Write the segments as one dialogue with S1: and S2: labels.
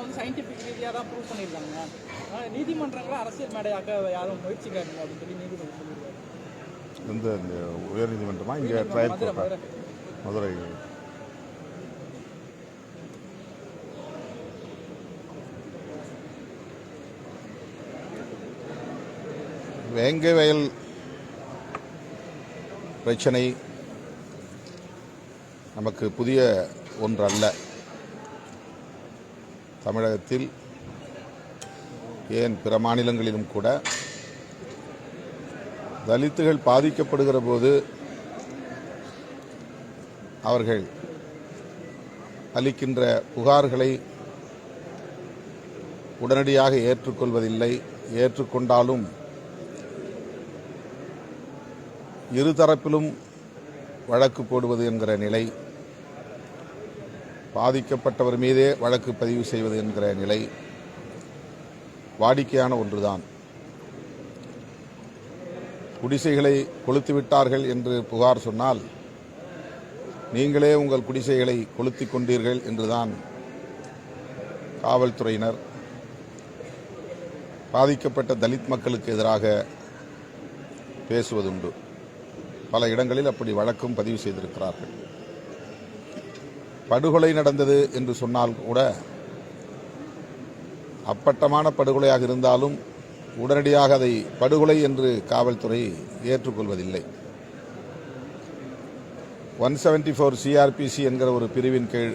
S1: வந்து சயின்டிஃபிக் ரீதியாக தான் ப்ரூவ் பண்ணியிருக்காங்க. அதனால நீதிமன்றங்களை அரசியல் மேடையாக்க யாரும் முயற்சிக்காதீங்க அப்படின்னு சொல்லி நீதிபதி சொல்லியிருக்காரு.
S2: இந்த உயர்நீதிமன்றமா இங்கே ட்ரையல்
S1: மதுரை.
S2: வேங்கை வயல் பிரச்சனை நமக்கு புதிய ஒன்றல்ல. தமிழகத்தில் ஏன் பிற மாநிலங்களிலும் கூட தலித்துகள் பாதிக்கப்படுகிற போது அவர்கள் அளிக்கின்ற புகார்களை உடனடியாக ஏற்றுக்கொள்வதில்லை. ஏற்றுக்கொண்டாலும் இருதரப்பிலும் வழக்கு போடுவது என்கிற நிலை பாதிக்கப்பட்டவர் மீதே வழக்கு பதிவு செய்வது என்கிற நிலை வாடிக்கையான ஒன்றுதான். குடிசைகளை கொளுத்து விட்டார்கள் என்று புகார் சொன்னால் நீங்களே உங்கள் குடிசைகளை கொளுத்திக் கொண்டீர்கள் என்றுதான் காவல்துறையினர் பாதிக்கப்பட்ட தலித் மக்களுக்கு எதிராக பேசுவதுண்டு. பல இடங்களில் அப்படி வழக்கும் பதிவு செய்திருக்கிறார்கள். படுகொலை நடந்தது என்று சொன்னால் கூட அப்பட்டமான படுகொலையாக இருந்தாலும் உடனடியாக அதை படுகொலை என்று காவல்துறை ஏற்றுக்கொள்வதில்லை. ஒன் செவன்டி ஃபோர் சிஆர்பிசி என்கிற ஒரு பிரிவின் கீழ்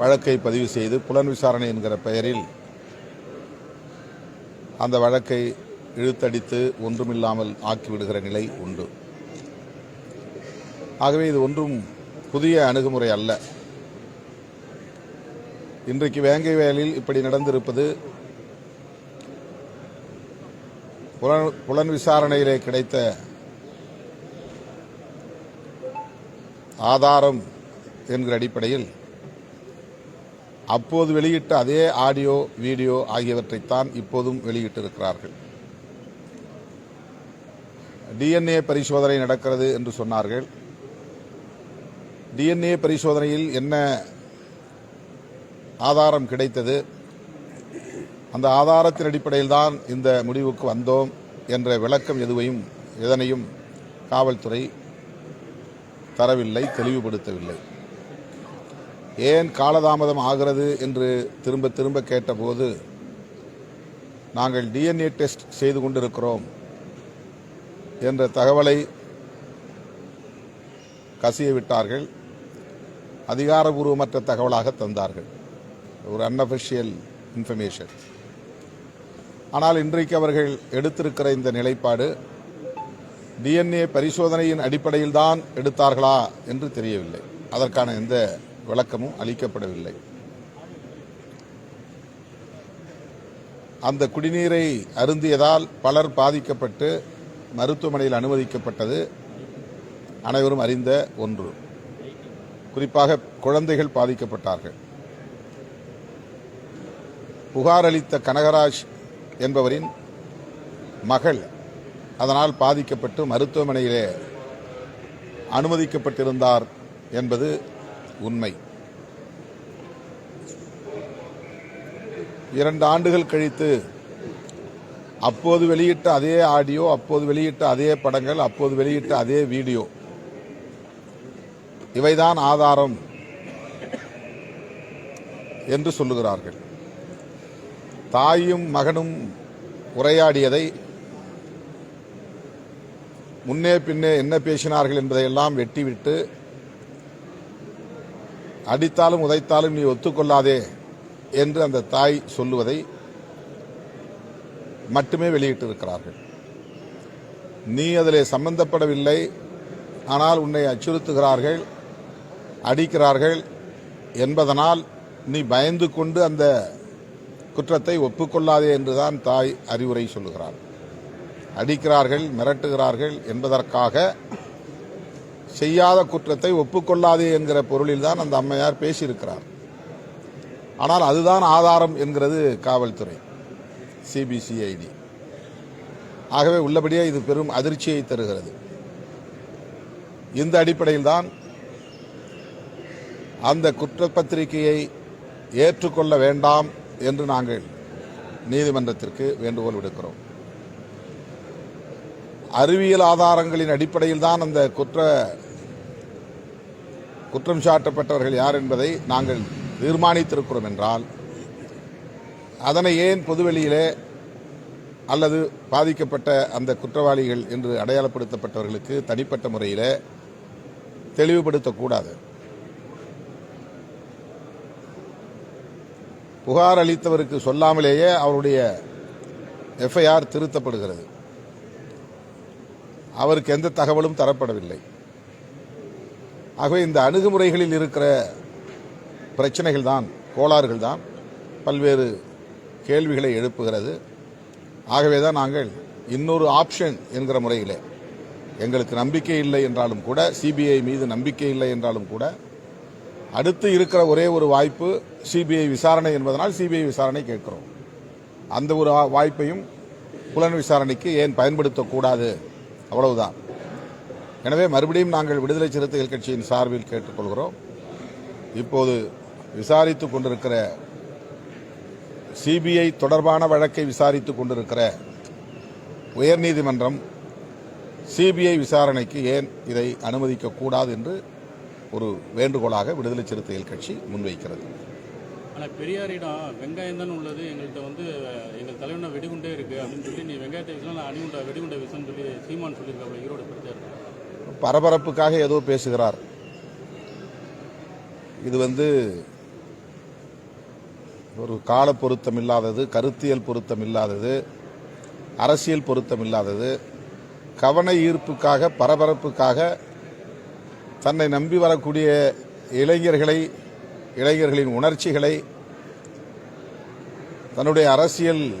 S2: வழக்கை பதிவு செய்து புலன் விசாரணை என்கிற பெயரில் அந்த வழக்கை இழுத்தடித்து ஒன்றுமில்லாமல் ஆக்கிவிடுகிற நிலை உண்டு. ஆகவே இது ஒன்றும் புதிய அணுகுமுறை அல்ல. இன்றைக்கு வேங்கை வயலில் இப்படி நடந்திருப்பது புலன் புலன் விசாரணையிலே கிடைத்த ஆதாரம் என்கிற அடிப்படையில் அப்போது வெளியிட்ட அதே ஆடியோ வீடியோ ஆகியவற்றைத்தான் இப்போதும் வெளியிட்டிருக்கிறார்கள். டிஎன்ஏ பரிசோதனை நடக்கிறது என்று சொன்னார்கள். டிஎன்ஏ பரிசோதனையில் என்ன ஆதாரம் கிடைத்தது? அந்த ஆதாரத்தின் அடிப்படையில் தான் இந்த முடிவுக்கு வந்தோம் என்ற விளக்கம் எதுவையும் எதனையும் காவல்துறை தரவில்லை தெளிவுபடுத்தவில்லை. ஏன் காலதாமதம் ஆகிறது என்று திரும்ப திரும்ப கேட்டபோது நாங்கள் டிஎன்ஏ டெஸ்ட் செய்து கொண்டிருக்கிறோம் என்ற தகவலை கசிய விட்டார்கள் அதிகாரபூர்வமற்ற தகவலாக தந்தார்கள். ஒரு அன்அஃபிஷியல் இன்ஃபர்மேஷன் ஆனால் இன்றைக்கு அவர்கள் எடுத்திருக்கிற இந்த நிலைப்பாடு டிஎன்ஏ பரிசோதனையின் அடிப்படையில் தான் எடுத்தார்களா என்று தெரியவில்லை. அதற்கான எந்த விளக்கமும் அளிக்கப்படவில்லை. அந்த குடிநீரை அருந்தியதால் பலர் பாதிக்கப்பட்டு மருத்துவமனையில் அனுமதிக்கப்பட்டது அனைவரும் அறிந்த ஒன்று. குறிப்பாக குழந்தைகள் பாதிக்கப்பட்டார்கள். புகார் அளித்த கனகராஜ் என்பவரின் மகள் அதனால் பாதிக்கப்பட்டு மருத்துவமனையிலே அனுமதிக்கப்பட்டிருந்தார் என்பது உண்மை. இரண்டு ஆண்டுகள் கழித்து அப்போது வெளியிட்ட அதே ஆடியோ அப்போது வெளியிட்ட அதே படங்கள் அப்போது வெளியிட்ட அதே வீடியோ இவைதான் ஆதாரம் என்று சொல்லுகிறார்கள். தாயும் மகனும் உரையாடியதை முன்னே பின்னே என்ன பேசினார்கள் என்பதையெல்லாம் வெட்டிவிட்டு அடித்தாலும் உதைத்தாலும் நீ ஒத்துக்கொள்ளாதே என்று அந்த தாய் சொல்லுவதை மட்டுமே வெளியிட்டிருக்கிறார்கள். நீ அதிலே சம்பந்தப்படவில்லை ஆனால் உன்னை அச்சுறுத்துகிறார்கள் அடிக்கிறார்கள் என்பதனால் நீ பயந்து கொண்டு அந்த குற்றத்தை ஒப்புக்கொள்ளாதே என்றுதான் தாய் அறிவுரை சொல்லுகிறார் அடிக்கிறார்கள் மிரட்டுகிறார்கள் என்பதற்காக செய்யாத குற்றத்தை ஒப்புக்கொள்ளாதே என்கிற பொருளில்தான் அந்த அம்மையார் பேசியிருக்கிறார். ஆனால் அதுதான் ஆதாரம் என்கிறது காவல்துறை சிபிசிஐடி ஆகவே உள்ளபடியே இது பெரும் அதிர்ச்சியை தருகிறது. இந்த அடிப்படையில் தான் அந்த குற்றப்பத்திரிகையை ஏற்றுக்கொள்ள வேண்டாம் என்று நாங்கள் நீதிமன்றத்திற்கு வேண்டுகோள் விடுக்கிறோம். அறிவியல் ஆதாரங்களின் அடிப்படையில் தான் அந்த குற்ற குற்றம் சாட்டப்பட்டவர்கள் யார் என்பதை நாங்கள் தீர்மானித்திருக்கிறோம் என்றால் அதனை ஏன் பொதுவெளியிலே அல்லது பாதிக்கப்பட்ட அந்த குற்றவாளிகள் என்று அடையாளப்படுத்தப்பட்டவர்களுக்கு தனிப்பட்ட முறையிலே தெளிவுபடுத்தக்கூடாது? புகார் அளித்தவருக்கு சொல்லாமலேயே அவருடைய எஃப்ஐஆர் திருத்தப்படுகிறது. அவருக்கு எந்த தகவலும் தரப்படவில்லை. ஆகவே இந்த அணுகுமுறைகளில் இருக்கிற பிரச்சனைகள் தான் கோளாறுகள் தான் பல்வேறு கேள்விகளை எழுப்புகிறது. ஆகவே தான் நாங்கள் இன்னொரு ஆப்ஷன் என்கிற முறையிலே எங்களுக்கு நம்பிக்கை இல்லை என்றாலும் கூட சிபிஐ மீது நம்பிக்கை இல்லை என்றாலும் கூட அடுத்து இருக்கிற ஒரே ஒரு வாய்ப்பு சிபிஐ விசாரணை என்பதனால் சிபிஐ விசாரணை கேட்கிறோம். அந்த ஒரு வாய்ப்பையும் புலன் விசாரணைக்கு ஏன் பயன்படுத்தக்கூடாது அவ்வளவுதான். எனவே மறுபடியும் நாங்கள் விடுதலை சிறுத்தைகள் கட்சியின் சார்பில் கேட்டுக்கொள்கிறோம். இப்போது விசாரித்துக் கொண்டிருக்கிற சிபிஐ தொடர்பான வழக்கை விசாரித்துக் கொண்டிருக்கிற உயர்நீதிமன்றம் சிபிஐ விசாரணைக்கு ஏன் இதை அனுமதிக்கக்கூடாது என்று ஒரு வேண்டுகோளாக விடுதலை சிறுத்தைகள் கட்சி முன்வைக்கிறது.
S3: ஆனால் பெரியாரிடம் வெங்காயம் தான் உள்ளது? எங்கள்கிட்ட வந்து எங்கள் தலைவன வெடிகுண்டே இருக்கு அப்படின்னு சொல்லி நீ வெங்காயத்தை நான் அணிகுண்டா வெடிகுண்ட விஷயம்னு சொல்லி சீமான் சொல்லியிருக்காப்புல ஈரோடு பிரச்சாரம்
S2: பரபரப்புக்காக ஏதோ பேசுகிறார். இது வந்து ஒரு கால பொருத்தம் இல்லாதது கருத்தியல் பொருத்தம் இல்லாதது அரசியல் பொருத்தம் இல்லாதது கவன ஈர்ப்புக்காக பரபரப்புக்காக தன்னை நம்பி வரக்கூடிய இளைஞர்களை இளைஞர்களின் உணர்ச்சிகளை தன்னுடைய அரசியல்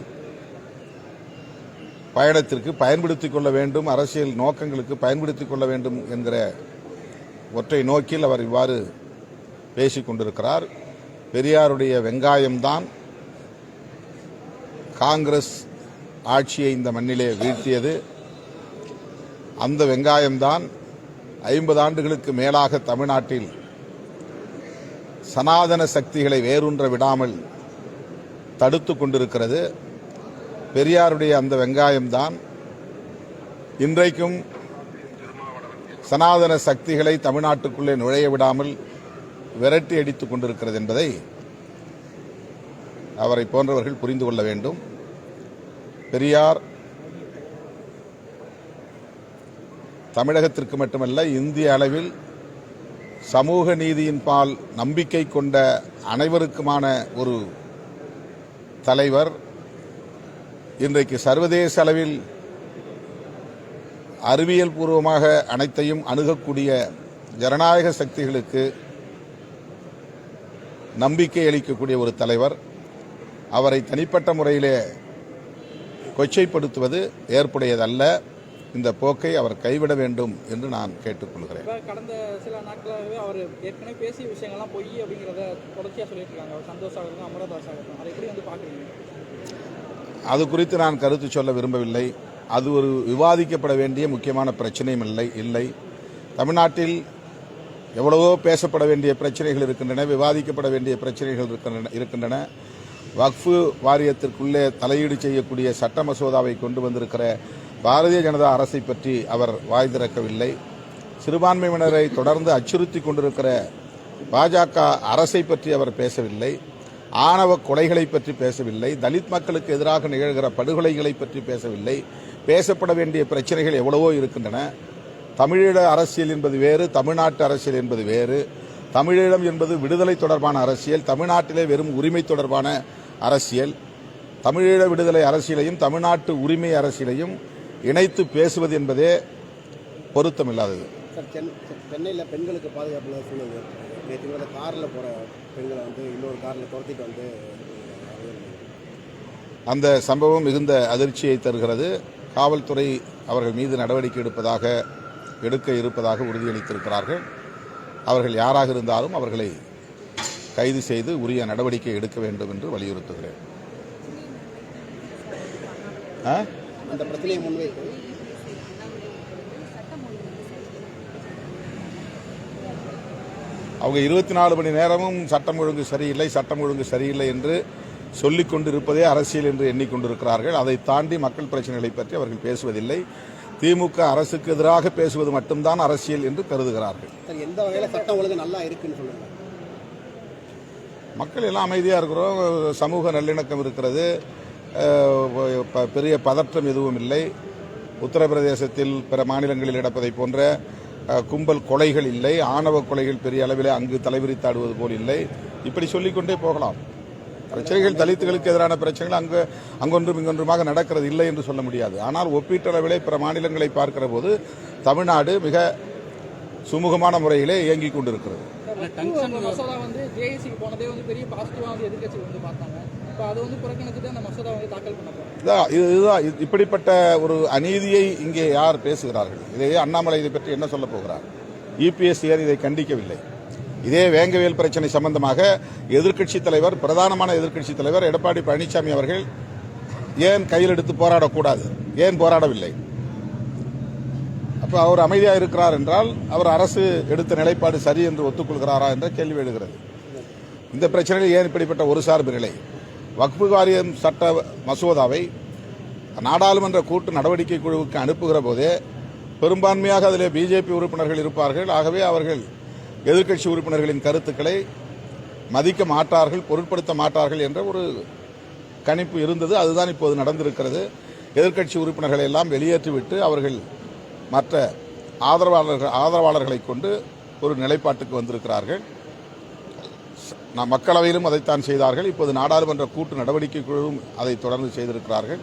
S2: பயணத்திற்கு பயன்படுத்திக் கொள்ள வேண்டும் அரசியல் நோக்கங்களுக்கு பயன்படுத்திக் கொள்ள வேண்டும் என்கிற ஒற்றை நோக்கில் அவர் இவ்வாறு பேசிக் கொண்டிருக்கிறார். பெரியாருடைய வெங்காயம்தான் காங்கிரஸ் ஆட்சியை இந்த மண்ணிலே வீழ்த்தியது. அந்த வெங்காயம்தான் ஐம்பது ஆண்டுகளுக்கு மேலாக தமிழ்நாட்டில் சனாதன சக்திகளை வேரூன்ற விடாமல் தடுத்து கொண்டிருக்கிறது. பெரியாருடைய அந்த வெங்காயம்தான். இன்றைக்கும் சனாதன சக்திகளை தமிழ்நாட்டுக்குள்ளே நுழைய விடாமல் விரட்டி அடித்துக் கொண்டிருக்கிறது என்பதை அவரை போன்றவர்கள் புரிந்து கொள்ள வேண்டும். பெரியார் தமிழகத்திற்கு மட்டுமல்ல இந்திய அளவில் சமூக நீதியின் பால் நம்பிக்கை கொண்ட அனைவருக்குமான ஒரு தலைவர். இன்றைக்கு சர்வதேச அளவில் அறிவியல் பூர்வமாக அனைத்தையும் அணுகக்கூடிய ஜனநாயக சக்திகளுக்கு நம்பிக்கை அளிக்கக்கூடிய ஒரு தலைவர். அவரை தனிப்பட்ட முறையிலே கொச்சைப்படுத்துவது ஏற்புடையதல்ல. இந்த போக்கை அவர் கைவிட வேண்டும் என்று நான் கேட்டுக்கொள்கிறேன்.
S1: கடந்த சில நாட்களாகவே அவர் ஏற்கனவே பேசிய விஷயங்கள்லாம் பொய் அப்படிங்கிறத தொடர்ச்சியாக சொல்லிட்டு இருக்காங்க சந்தோஷ் ஆகட்டும் அமரதாஸ் ஆகட்டும் அதை எப்படி வந்து பார்க்குறீங்க?
S2: அது குறித்து நான் கருத்து சொல்ல விரும்பவில்லை. அது ஒரு விவாதிக்கப்பட வேண்டிய முக்கியமான பிரச்சனையும் இல்லை இல்லை. தமிழ்நாட்டில் எவ்வளவோ பேசப்பட வேண்டிய பிரச்சனைகள் இருக்கின்றன விவாதிக்கப்பட வேண்டிய பிரச்சனைகள் இருக்கின்றன இருக்கின்றன. வக்ஃபு வாரியத்திற்குள்ளே தலையீடு செய்யக்கூடிய சட்ட மசோதாவை கொண்டு வந்திருக்கிற பாரதிய ஜனதா அரசை பற்றி அவர் வாய் திறக்கவில்லை சிறுபான்மையினரை தொடர்ந்து அச்சுறுத்தி கொண்டிருக்கிற பாஜக அரசை பற்றி அவர் பேசவில்லை. ஆணவ கொலைகளை பற்றி பேசவில்லை. தலித் மக்களுக்கு எதிராக நிகழ்கிற படுகொலைகளை பற்றி பேசவில்லை. பேசப்பட வேண்டிய பிரச்சனைகள் எவ்வளவோ இருக்கின்றன. தமிழீழ அரசியல் என்பது வேறு தமிழ்நாட்டு அரசியல் என்பது வேறு. தமிழீழம் என்பது விடுதலை தொடர்பான அரசியல் தமிழ்நாட்டிலே வெறும் உரிமை தொடர்பான அரசியல். தமிழீழ விடுதலை அரசியலையும் தமிழ்நாட்டு உரிமை அரசியலையும் இணைத்து பேசுவது என்பதே பொருத்தமில்லாதது.
S4: சார் சென் சென்னையில் பெண்களுக்கு பாதுகாப்பு சூழ்நிலை நேற்று காரில் போகிற பெண்களை வந்து இன்னொரு காரில் துரத்திட்டு வந்து
S2: அந்த சம்பவம் மிகுந்த அதிர்ச்சியை தருகிறது. காவல்துறை அவர்கள் மீது நடவடிக்கை எடுப்பதாக எடுக்க இருப்பதாக உறுதியளித்திருக்கிறார்கள். அவர்கள் யாராக இருந்தாலும் அவர்களை கைது செய்து உரிய நடவடிக்கை எடுக்க வேண்டும் என்று வலியுறுத்துகிறேன். ஆ?
S4: அந்த பிரச்சனையை முன்வைத்து.
S2: அவங்க இருபத்தி நாலு மணி நேரமும் சட்டம் ஒழுங்கு சரியில்லை சட்டம் ஒழுங்கு சரியில்லை என்று சொல்லிக் கொண்டிருப்பதே அரசியல் என்று எண்ணிக்கொண்டிருக்கிறார்கள். அதை தாண்டி மக்கள் பிரச்சனைகளை பற்றி அவர்கள் பேசுவதில்லை. திமுக அரசுக்கு எதிராக பேசுவது மட்டும்தான் அரசியல் என்று கருதுகிறார்கள்.
S4: எந்த வகையில் சட்டம் ஒழுங்கு நல்லா இருக்குன்னு சொல்லுங்க.
S2: மக்கள் எல்லாம் அமைதியாக இருக்கிறோம். சமூக நல்லிணக்கம் இருக்கிறது. பெரிய பதற்றம் எதுவும் இல்லை. உத்தரப்பிரதேசத்தில் பிற மாநிலங்களில் நடப்பதைப் போன்ற கும்பல் கொலைகள் இல்லை. ஆணவ கொலைகள் பெரிய அளவில் அங்கு தலைவிரித்தாடுவது போல் இல்லை. இப்படி சொல்லிக்கொண்டே போகலாம். பிரச்சனைகள் தலித்துகளுக்கு எதிரான பிரச்சனைகள் அங்கு அங்கொன்றும் இங்கொன்றுமாக நடக்கிறது இல்லை என்று சொல்ல முடியாது. ஆனால் ஒப்பீட்டளவிலே பிற மாநிலங்களை பார்க்கிற போது தமிழ்நாடு மிக சுமூகமான முறையிலே இயங்கிக் கொண்டிருக்கிறது.
S1: வந்து
S2: இது- இதுதான் இது- இப்படிப்பட்ட ஒரு அநீதியை இங்கே யார் பேசுகிறார்கள்? இதையே அண்ணாமலை இதை பற்றி என்ன சொல்ல போகிறார்? இபிஎஸ் ஏன் இதை கண்டிக்கவில்லை. இதே வேங்கவேல் பிரச்சனை சம்பந்தமாக எதிர்க்கட்சி தலைவர் பிரதானமான எதிர்க்கட்சி தலைவர் எடப்பாடி பழனிசாமி அவர்கள் ஏன் கையில் எடுத்து போராடக்கூடாது? ஏன் போராடவில்லை? அப்போ அவர் அமைதியாக இருக்கிறார் என்றால் அவர் அரசு எடுத்த நிலைப்பாடு சரி என்று ஒத்துக்கொள்கிறாரா என்ற கேள்வி எழுகிறது. இந்த பிரச்சனையில் ஏன் இப்படிப்பட்ட ஒரு சார்பு நிலை? வக்ஃபு வாரியம் சட்ட மசோதாவை நாடாளுமன்ற கூட்டு நடவடிக்கை குழுவுக்கு அனுப்புகிற போதே பெரும்பான்மையாக அதில் பிஜேபி உறுப்பினர்கள் இருப்பார்கள். ஆகவே அவர்கள் எதிர்க்கட்சி உறுப்பினர்களின் கருத்துக்களை மதிக்க மாட்டார்கள் பொருட்படுத்த மாட்டார்கள் என்ற ஒரு கணிப்பு இருந்தது. அதுதான் இப்போது நடந்திருக்கிறது. எதிர்க்கட்சி உறுப்பினர்களை எல்லாம் வெளியேற்றிவிட்டு அவர்கள் மற்ற ஆதரவாளர்கள் ஆதரவாளர்களை கொண்டு ஒரு நிலைப்பாட்டுக்கு வந்திருக்கிறார்கள். நான் மக்களவையிலும் அதைத்தான் செய்தார்கள். இப்போது நாடாளுமன்ற கூட்டு நடவடிக்கை குழுவும் அதை தொடர்ந்து செய்திருக்கிறார்கள்.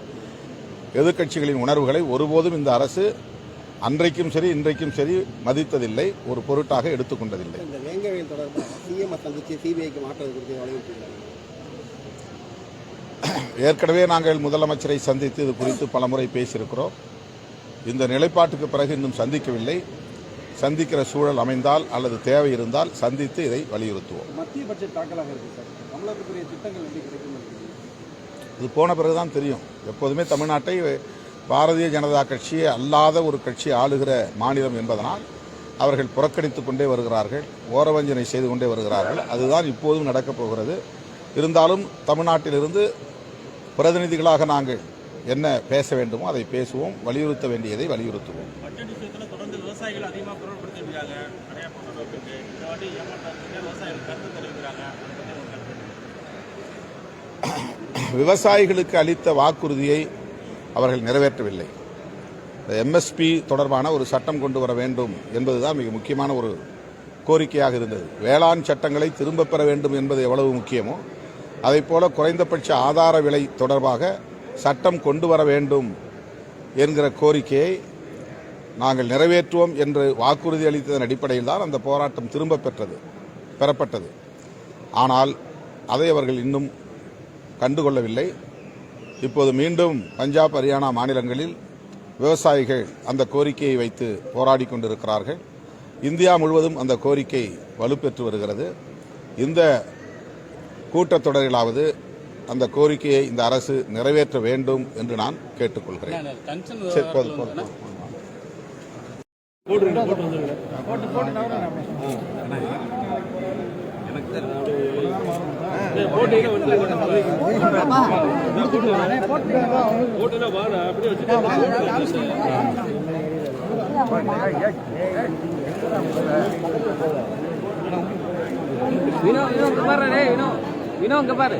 S2: எதிர்க்கட்சிகளின் உணர்வுகளை ஒருபோதும் இந்த அரசு அன்றைக்கும் சரி இன்றைக்கும் சரி மதித்ததில்லை ஒரு பொருட்டாக எடுத்துக்கொண்டதில்லை. ஏற்கனவே நாங்கள் முதலமைச்சரை சந்தித்து இது குறித்து பலமுறை பேசியிருக்கிறோம். இந்த நிலைப்பாட்டுக்கு பிறகு இன்னும் சந்திக்கவில்லை. சந்திக்கிற சூழல் அமைந்தால் அல்லது தேவை இருந்தால் சந்தித்து இதை வலியுறுத்துவோம்.
S5: மத்திய பட்ஜெட் தாக்கலாக இருக்கு சார். தமிழகத்துக்குரிய திட்டங்கள் எப்படி கிடைக்கும்
S2: இது போன பிறகுதான் தெரியும். எப்போதுமே தமிழ்நாட்டை பாரதிய ஜனதா கட்சி அல்லாத ஒரு கட்சி ஆளுகிற மாநிலம் என்பதனால் அவர்கள் புறக்கணித்துக் கொண்டே வருகிறார்கள் ஓரவஞ்சனை செய்து கொண்டே வருகிறார்கள். அதுதான் இப்போதும் நடக்கப் போகிறது. இருந்தாலும் தமிழ்நாட்டிலிருந்து பிரதிநிதிகளாக நாங்கள் என்ன பேச வேண்டுமோ அதை பேசுவோம் வலியுறுத்த வேண்டியதை வலியுறுத்துவோம்.
S3: விவசாயிகள் அதிகமாக குரல் கொடுத்துருக்காங்க நிறையா பொருட்களுக்கு இந்த வாட்டி ஏமாற்றாங்க விவசாயிகள் கருத்து தெரிவிக்கிறாங்க.
S2: விவசாயிகளுக்கு அளித்த வாக்குறுதியை அவர்கள் நிறைவேற்றவில்லை. இந்த எம்எஸ்பி தொடர்பான ஒரு சட்டம் கொண்டு வர வேண்டும் என்பதுதான் மிக முக்கியமான ஒரு கோரிக்கையாக இருந்தது. வேளாண் சட்டங்களை திரும்பப் பெற வேண்டும் என்பது எவ்வளவு முக்கியமோ அதைப் போல குறைந்தபட்ச ஆதார விலை தொடர்பாக சட்டம் கொண்டு வர வேண்டும் என்கிற கோரிக்கையை நாங்கள் நிறைவேற்றுவோம் என்று வாக்குறுதி அளித்ததன் அடிப்படையில் தான் அந்த போராட்டம் திரும்பப் பெற்றது பெறப்பட்டது. ஆனால் அதை அவர்கள் இன்னும் கண்டுகொள்ளவில்லை. இப்போது மீண்டும் பஞ்சாப் ஹரியானா மாநிலங்களில் விவசாயிகள் அந்த கோரிக்கையை வைத்து போராடி கொண்டிருக்கிறார்கள். இந்தியா முழுவதும் அந்த கோரிக்கை வலுப்பெற்று வருகிறது. இந்த கூட்டத்தொடரிலாவது அந்த கோரிக்கையை இந்த அரசு நிறைவேற்ற வேண்டும் என்று நான் கேட்டுக்கொள்கிறேன்.
S3: போட்டுருங்க
S2: போட்டு வந்துருங்க போட்டு போட்டு எனக்கு தெரியும் போட்டீங்க வந்து போட்டுனா
S6: வினோ வினோ இங்க பாரு வினோ இங்க பாரு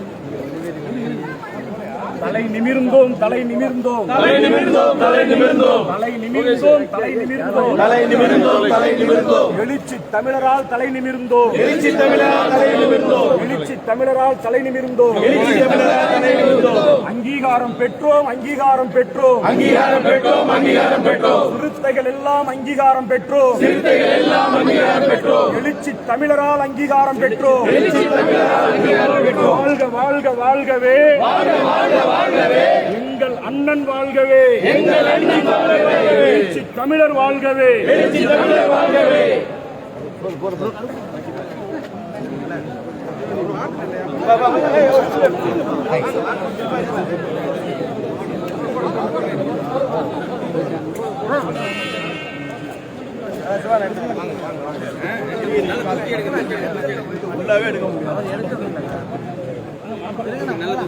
S5: தலை நிமிர்ந்தோம் தலை நிமிர்ந்தோம். தலை நிமிர்ந்தோம் தலை நிமிர்ந்தோம். தலை நிமிர்ந்தோம் தலை நிமிர்ந்தோம். தலை நிமிர்ந்தோம் தலை நிமிர்ந்தோம். எழுச்சி தமிழரால் தலை நிமிர்ந்தோம். எழுச்சி தமிழரால் தலை நிமிர்ந்தோம். எழுச்சி தமிழரால் தலை நிமிர்ந்தோம். அங்கீகாரம் பெற்றோம் அங்கீகாரம் பெற்றோம். அங்கீகாரம் பெற்றோம் அங்கீகாரம் பெற்றோம். சிறுத்தைகள் எல்லாம் அங்கீகாரம் பெற்றோம். சிறுத்தைகள் எல்லாம் அங்கீகாரம் பெற்றோம். எழுச்சி தமிழரால் அங்கீகாரம் பெற்றோம். எழுச்சி தமிழரால் அங்கீகாரம் பெற்றோம். வாழ்க வாழ்க. வாழ்க வாழ்க வாழ்கவே. எங்கள் அண்ணன் வாழ்கவே. எங்கள் அண்ணன் வாழ்கவே. தமிழர் வாழ்கவே. தமிழர் வாழ்கவே.
S6: எடுக்க முடியாது